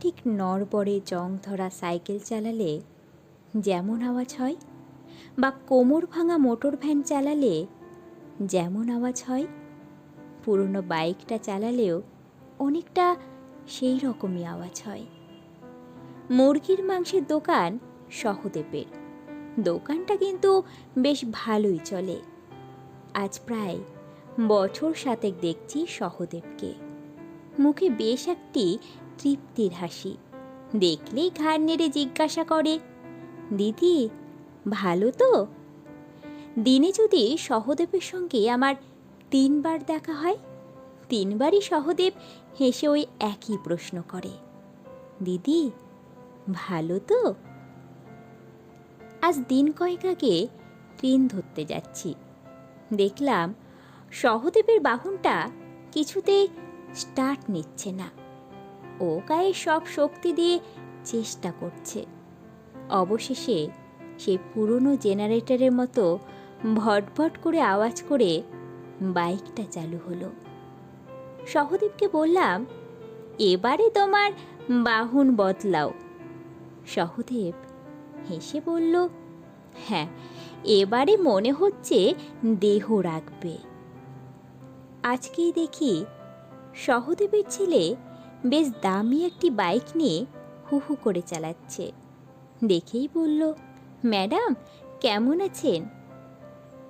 ঠিক নড়বড়ে জং ধরা সাইকেল চালালে যেমন আওয়াজ হয় বা কোমর ভাঙা মোটর ভ্যান চালালে যেমন আওয়াজ হয়, পুরনো বাইকটা চালালেও অনেকটা সেই রকমই আওয়াজ হয়। মুরগির মাংসের দোকান সহদেবের। দোকানটা কিন্তু বেশ ভালোই চলে। আজ প্রায় বছর সাতেক দেখছি সহদেবকে। মুখে বেশ একটি তৃপ্তির হাসি। দেখলেই ঘাড় নেড়ে জিজ্ঞাসা করে, দিদি, ভালো তো? দিনে যদি সহদেবের সঙ্গে আমার তিনবার দেখা হয়, তিনবারই সহদেব হেসে ওই একই প্রশ্ন করে, দিদি, ভালো তো? আজ দিন কয়েক আগে ট্রেন ধরতে যাচ্ছি। দেখলাম সহদেবের বাহনটা কিছুতেই স্টার্ট নিচ্ছে না। ও গায়ে সব শক্তি দিয়ে চেষ্টা করছে। অবশেষে সেই পুরনো জেনারেটরের মতো ভটভট করে আওয়াজ করে বাইকটা চালু হলো। সহদেবকে বললাম, এবারে তোমার বাহন বদলাও। সহদেব হেসে বলল হ্যাঁ এবারে মনে হচ্ছে দেহ রাখবে। আজকেই দেখি সহদেবের ছেলে বেশ দামি একটি বাইক নিয়ে হু হু করে চালাচ্ছে। দেখেই বলল, ম্যাডাম, কেমন আছেন?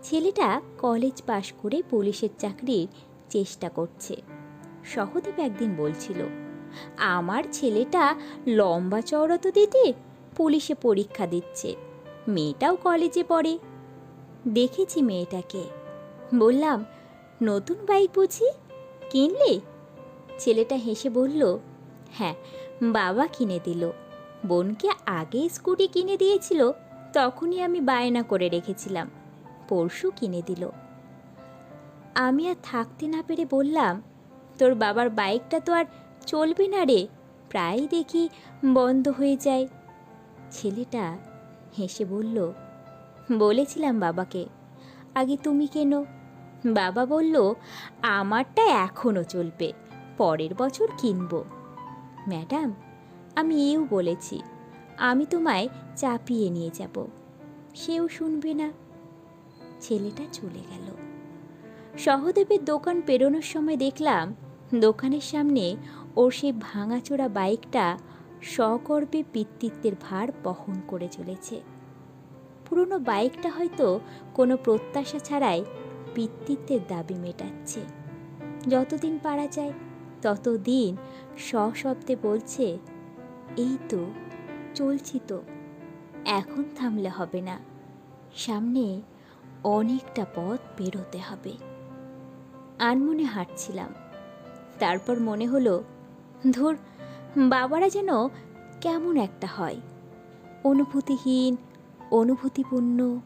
ছেলেটা কলেজ পাশ করে পুলিশের চাকরির চেষ্টা করছে। সহদেব একদিন বলছিল, আমার ছেলেটা লম্বা চওড়া তো দিদি পুলিশে পরীক্ষা দিচ্ছে, মেয়েটাও কলেজে পড়ে। দেখেছি মেয়েটাকে। বললাম, নতুন বাইক বুঝি? কিনলে? ছেলেটা হেসে বলল হ্যাঁ বাবা কিনে দিল। বোনকে আগে স্কুটি কিনে দিয়েছিল, তখনই আমি বায়না করে রেখেছিলাম। পরশু কিনে দিল। আমি আর থাকতে না পেরে বললাম, তোর বাবার বাইকটা তো আর চলবে না রে প্রায় দেখি বন্ধ হয়ে যায়। ছেলেটা হেসে বলল, বলেছিলাম বাবাকে, আগে তুমি কেন? বাবা বলল, আমারটা এখনও চলবে পরের বছর কিনব। ম্যাডাম, আমি এও বলেছি, আমি তোমায় চাপিয়ে নিয়ে যাব। সেও শুনবে না। ছেলেটা চলে গেল। সহদেবের দোকান পেরোনোর সময় দেখলাম, দোকানের সামনে ওর সেই ভাঙাচোরা বাইকটা সগর্বে পিতৃত্বের ভার বহন করে চলেছে। পুরনো বাইকটা হয়তো কোনো প্রত্যাশা ছাড়াই পিতৃত্বের দাবি মেটাচ্ছে। যতদিন পারা যায় ততদিন সশব্দে বলছে, এই তো, চলছি তো। এখন থামলে হবে না। সামনে অনেকটা পথ পেরোতে হবে। আনমনে হাঁটছিলাম। তারপর মনে হলো, ধর, বাবারা যেন কেমন একটা হয়। অনুভূতিহীন, অনুভূতিপূর্ণ